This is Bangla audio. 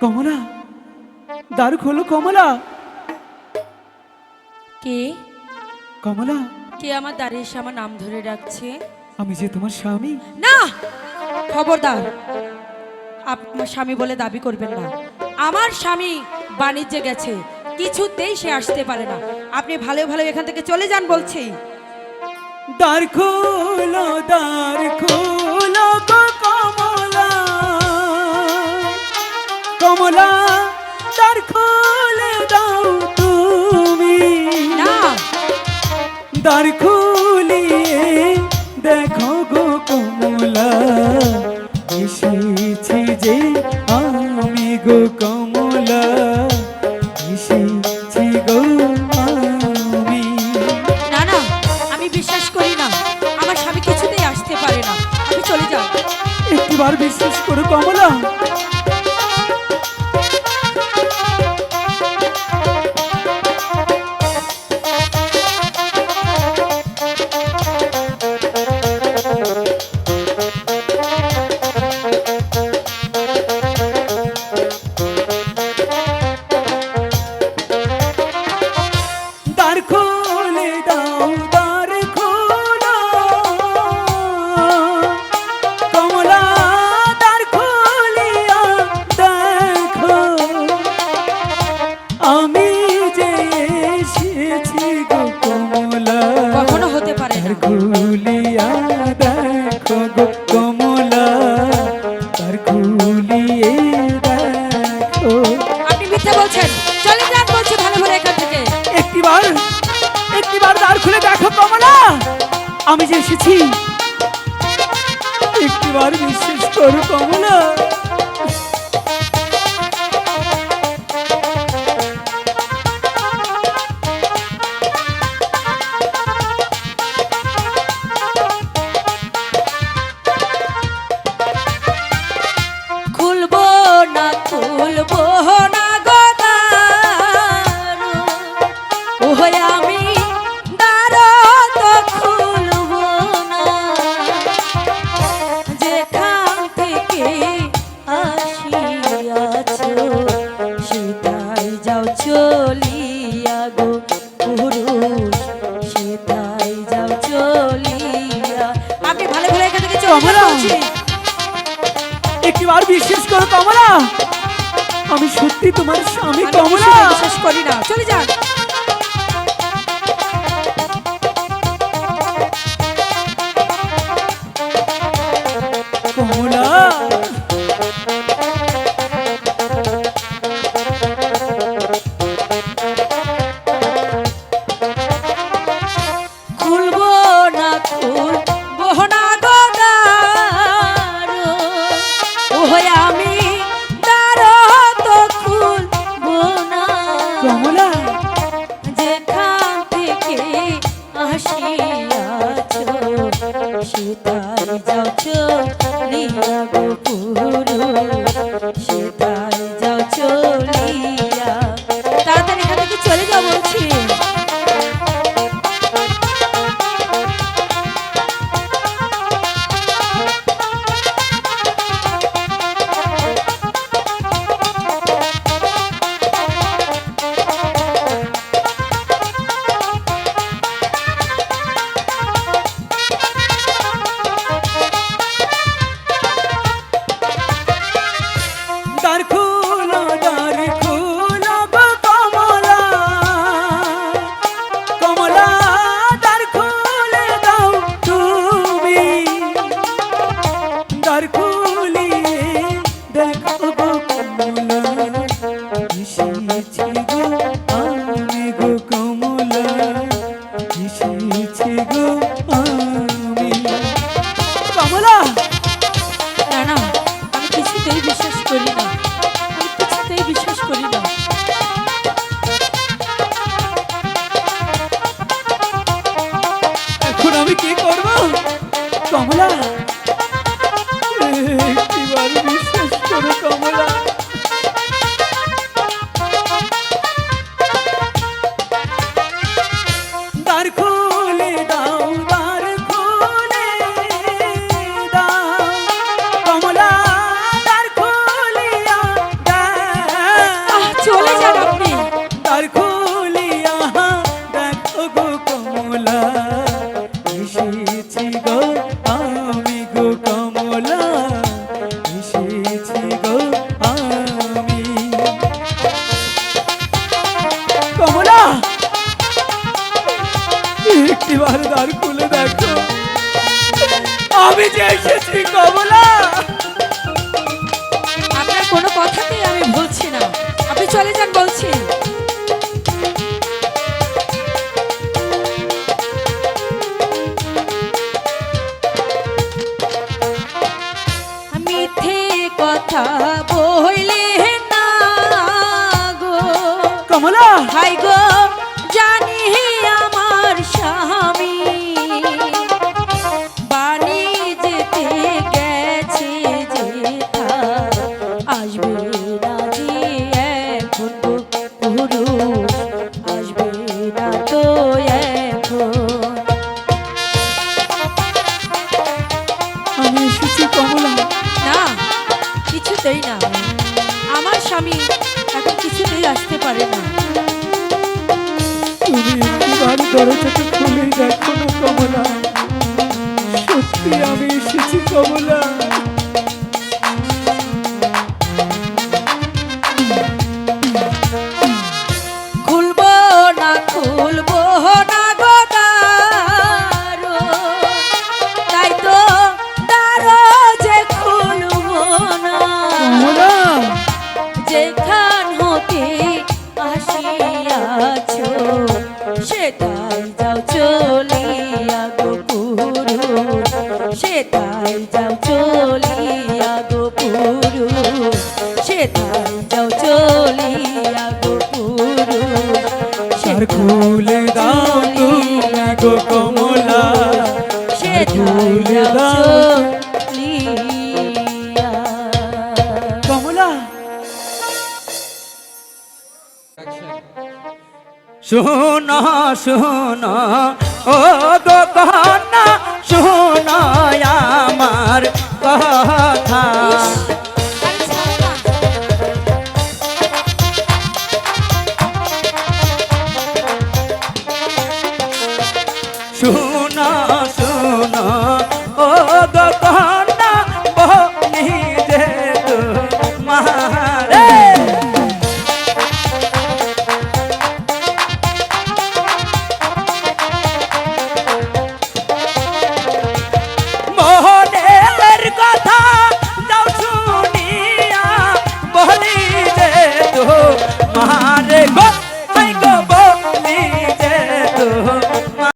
কমলা দ্বার খোলো কমলা। কে? কমলা কে আমার দাঁড়িয়ে এসে আমার নাম ধরে রাখছে আমি যে তোমার স্বামী। না! খবরদার আপনি আমার স্বামী বলে দাবি করবেন না। আমার স্বামী বাণিজ্যে গেছে কিছুতেই সে আসতে পারে না। আপনি ভালো ভালো এখান থেকে চলে যান বলছি। দ্বার খোলো দ্বার খোলো কমলা। কমলা দ্বার খুলে দাও তুমি। দ্বার খুলিয়ে দেখো গো কমলা এসেছি যে আমি গো কমলা এসেছি গো আমি। না না আমি বিশ্বাস করি না। আমার স্বামী কিছুতেই আসতে পারে না। আপনি চলে যান একটিবার বিশ্বাস করো কমলা আমি যে এসেছি গো কমলা। কখনো হতে পারে না। খুলিয়া দেখো গো কমলা। দ্বার খুলিয়ে দেখো। আপনি মিথ্যা বলছেন। চলে যান বলছি ভালো ভালো এখান থেকে। একটিবার একটিবার দ্বার খুলে দেখো কমলা। আমি যে এসেছি একটিবার বিশ্বাস করো কমলা। যাও চলিয়া গো। পুরুষ সেটাই যাও চলিয়া। আপনি ভালো ভালো এখানে কিছু কমলা! একটিবার বিশ্বাস করো কমলা। আমি সত্যি তোমার স্বামী কমলা। বিশ্বাস করি না। চলে যান। কমলা যেখান থেকে আসিয়াছ সেটাই Hola. এবার দ্বার খুলে দেখো। আমি যে এসেছি, কমলা! আপনার কোনো কথাতেই আমি বলছি না। আপনি চলে যান, বলছি। তো যাও চলিয়া গো পুরুষ সেথায় যাও চলিয়া গো পুরুষ সেথায় যাও চলিয়া গো পুরুষ সার খুলে দাও তুমি গো কমলা। সে খুলে দাও। কমলা। শোন। শুনো ও গো কহনা শুনো আমার কথা। শুনো শুনো